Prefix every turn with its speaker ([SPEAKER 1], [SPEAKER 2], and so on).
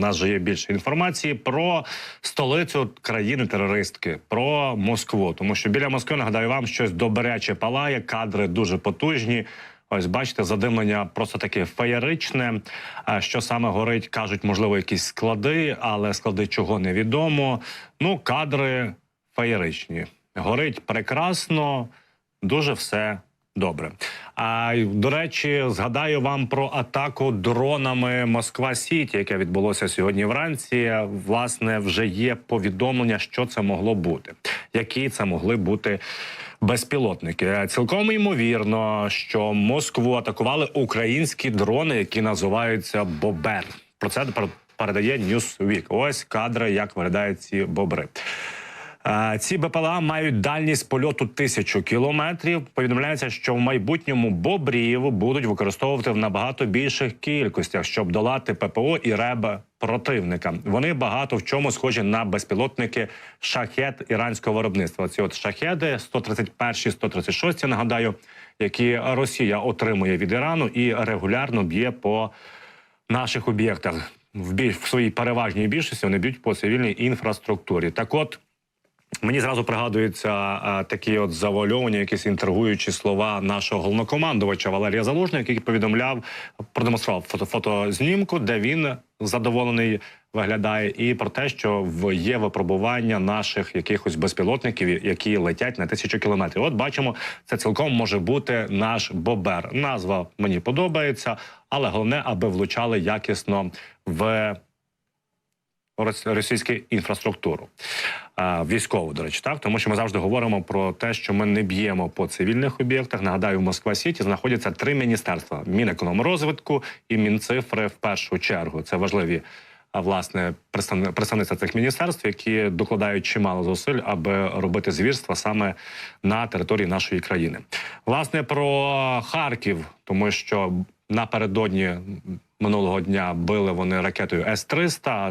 [SPEAKER 1] нас же є більше інформації про столицю країни-терористки, про Москву. Тому що біля Москви нагадаю вам щось добряче палає, кадри дуже потужні. Ось бачите, задимлення просто таке феєричне. Що саме горить, кажуть, можливо, якісь склади, але склади чого невідомо. Ну, кадри феєричні. Горить прекрасно, дуже все добре. А до речі, згадаю вам про атаку дронами Москва Сіті, яке відбулося сьогодні вранці. Власне, вже є повідомлення, що це могло бути, які це могли бути безпілотники. Цілком ймовірно, що Москву атакували українські дрони, які називаються Бобер. Про це пер- передає Newsweek. Ось кадри, як виглядають ці бобри. Ці БПЛА мають дальність польоту тисячу кілометрів. Повідомляється, що в майбутньому бобрів будуть використовувати в набагато більших кількостях, щоб долати ППО і РЕБ противника. Вони багато в чому схожі на безпілотники шахет іранського виробництва. Ці от шахеди 131 136 нагадаю, які Росія отримує від Ірану і регулярно б'є по наших об'єктах. В більш в своїй переважній більшості вони б'ють по цивільній інфраструктурі. Так, от Мені зразу пригадуються а, такі от завуальовані, якісь інтригуючі слова нашого головнокомандувача Валерія Залужного, який повідомляв, продемонстрував фото, фотознімку, де він задоволений виглядає, і про те, що є випробування наших якихось безпілотників, які летять на тисячу кілометрів. От бачимо, це цілком може бути наш бобер. Назва мені подобається, але головне, аби влучали якісно в російську інфраструктуру. Військову, до речі, так тому що ми завжди говоримо про те, що ми не б'ємо по цивільних об'єктах. Нагадаю, в Москва Сіті знаходяться три міністерства: Мінекономрозвитку і Мінцифри в першу чергу. Це важливі. Власне представни- представництва цих міністерств, які докладають чимало зусиль, аби робити звірства саме на території нашої країни. Власне про Харків, тому що напередодні минулого дня били вони ракетою С 300